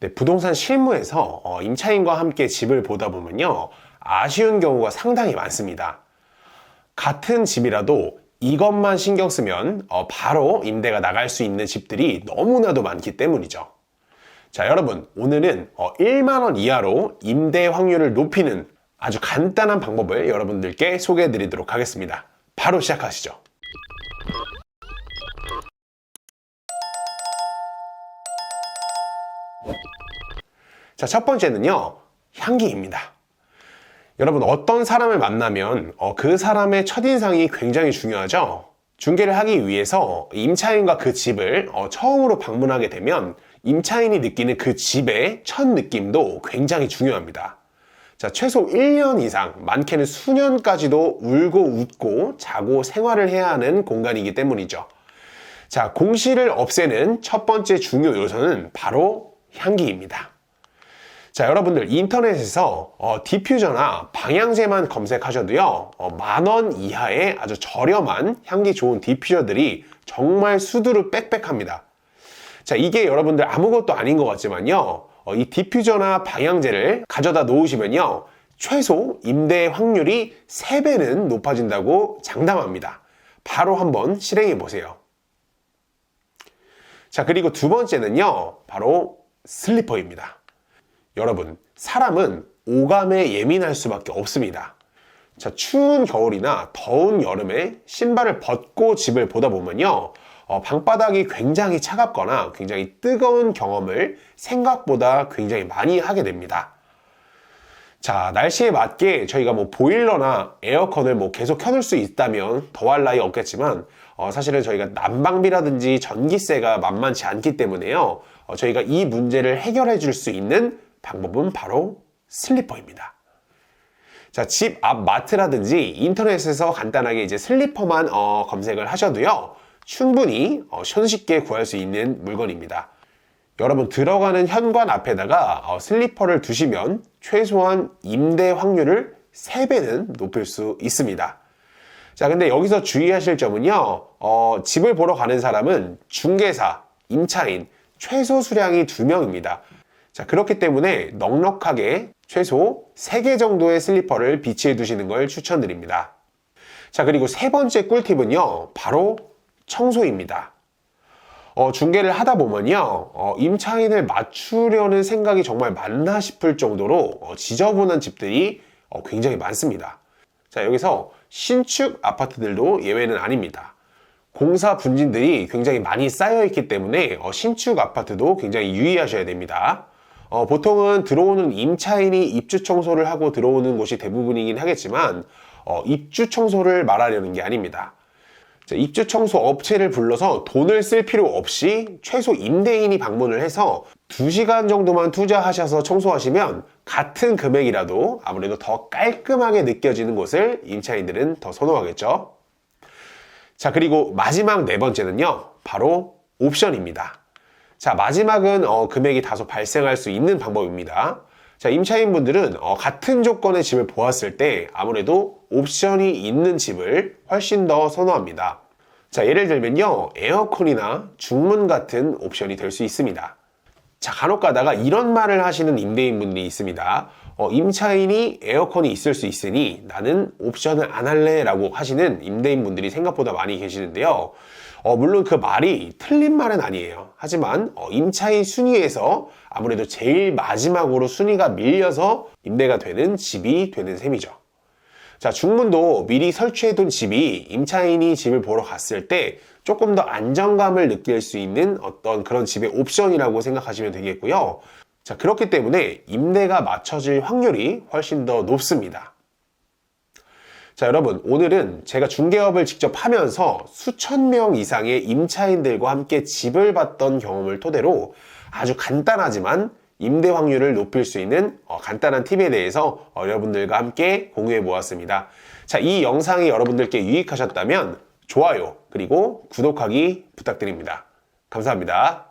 네, 부동산 실무에서 어, 임차인과 함께 집을 보다 보면요. 아쉬운 경우가 상당히 많습니다. 같은 집이라도 이것만 신경 쓰면 어, 바로 임대가 나갈 수 있는 집들이 너무나도 많기 때문이죠. 자, 여러분, 오늘은 어, 1만원 이하로 임대 확률을 높이는 아주 간단한 방법을 여러분들께 소개해 드리도록 하겠습니다. 바로 시작하시죠. 자, 첫 번째는요, 향기입니다. 여러분, 어떤 사람을 만나면 어, 그 사람의 첫인상이 굉장히 중요하죠? 중개를 하기 위해서 임차인과 그 집을 어, 처음으로 방문하게 되면 임차인이 느끼는 그 집의 첫 느낌도 굉장히 중요합니다. 자, 최소 1년 이상, 많게는 수년까지도 울고 웃고 자고 생활을 해야 하는 공간이기 때문이죠. 자, 공시를 없애는 첫 번째 중요 요소는 바로 향기입니다. 자, 여러분들 인터넷에서 어, 디퓨저나 방향제만 검색하셔도요, 어, 만원 이하의 아주 저렴한 향기 좋은 디퓨저들이 정말 수두룩 빽빽합니다. 자, 이게 여러분들 아무것도 아닌 것 같지만요, 어, 이 디퓨저나 방향제를 가져다 놓으시면요, 최소 임대 확률이 3배는 높아진다고 장담합니다. 바로 한번 실행해 보세요. 자, 그리고 두 번째는요, 바로 슬리퍼입니다. 여러분, 사람은 오감에 예민할 수밖에 없습니다. 자, 추운 겨울이나 더운 여름에 신발을 벗고 집을 보다 보면요. 어, 방바닥이 굉장히 차갑거나 굉장히 뜨거운 경험을 생각보다 굉장히 많이 하게 됩니다. 자, 날씨에 맞게 저희가 뭐 보일러나 에어컨을 뭐 계속 켜놓을 수 있다면 더할 나위 없겠지만, 어, 사실은 저희가 난방비라든지 전기세가 만만치 않기 때문에요. 어, 저희가 이 문제를 해결해 줄 수 있는 방법은 바로 슬리퍼입니다. 자, 집 앞 마트라든지 인터넷에서 간단하게 이제 슬리퍼만 어, 검색을 하셔도요. 충분히 어, 손쉽게 구할 수 있는 물건입니다. 여러분 들어가는 현관 앞에다가 어, 슬리퍼를 두시면 최소한 임대 확률을 3배는 높일 수 있습니다. 자, 근데 여기서 주의하실 점은요, 어, 집을 보러 가는 사람은 중개사, 임차인, 최소 수량이 2명입니다. 자, 그렇기 때문에 넉넉하게 최소 3개 정도의 슬리퍼를 비치해 두시는 걸 추천드립니다. 자, 그리고 세 번째 꿀팁은요, 바로 청소입니다. 어, 중개를 하다 보면요, 어, 임차인을 맞추려는 생각이 정말 많나 싶을 정도로 어, 지저분한 집들이 어, 굉장히 많습니다. 자, 여기서 신축 아파트들도 예외는 아닙니다. 공사 분진들이 굉장히 많이 쌓여 있기 때문에 어, 신축 아파트도 굉장히 유의하셔야 됩니다. 어, 보통은 들어오는 임차인이 입주 청소를 하고 들어오는 곳이 대부분이긴 하겠지만 어, 입주 청소를 말하려는 게 아닙니다. 자, 입주 청소 업체를 불러서 돈을 쓸 필요 없이 최소 임대인이 방문을 해서 2시간 정도만 투자하셔서 청소하시면 같은 금액이라도 아무래도 더 깔끔하게 느껴지는 곳을 임차인들은 더 선호하겠죠. 자, 그리고 마지막 네 번째는요. 바로 옵션입니다. 자, 마지막은 어, 금액이 다소 발생할 수 있는 방법입니다. 자, 임차인분들은 어, 같은 조건의 집을 보았을 때 아무래도 옵션이 있는 집을 훨씬 더 선호합니다. 자, 예를 들면요. 에어컨이나 중문 같은 옵션이 될 수 있습니다. 자, 간혹 가다가 이런 말을 하시는 임대인분들이 있습니다. 어, 임차인이 에어컨이 있을 수 있으니 나는 옵션을 안 할래 라고 하시는 임대인분들이 생각보다 많이 계시는데요. 어, 물론 그 말이 틀린 말은 아니에요. 하지만 어, 임차인 순위에서 아무래도 제일 마지막으로 순위가 밀려서 임대가 되는 집이 되는 셈이죠. 자, 중문도 미리 설치해둔 집이 임차인이 집을 보러 갔을 때 조금 더 안정감을 느낄 수 있는 어떤 그런 집의 옵션이라고 생각하시면 되겠고요. 자, 그렇기 때문에 임대가 맞춰질 확률이 훨씬 더 높습니다. 자, 여러분, 오늘은 제가 중개업을 직접 하면서 수천 명 이상의 임차인들과 함께 집을 봤던 경험을 토대로 아주 간단하지만 임대 확률을 높일 수 있는 어, 간단한 팁에 대해서 어, 여러분들과 함께 공유해 보았습니다. 자, 이 영상이 여러분들께 유익하셨다면 좋아요, 그리고 구독하기 부탁드립니다. 감사합니다.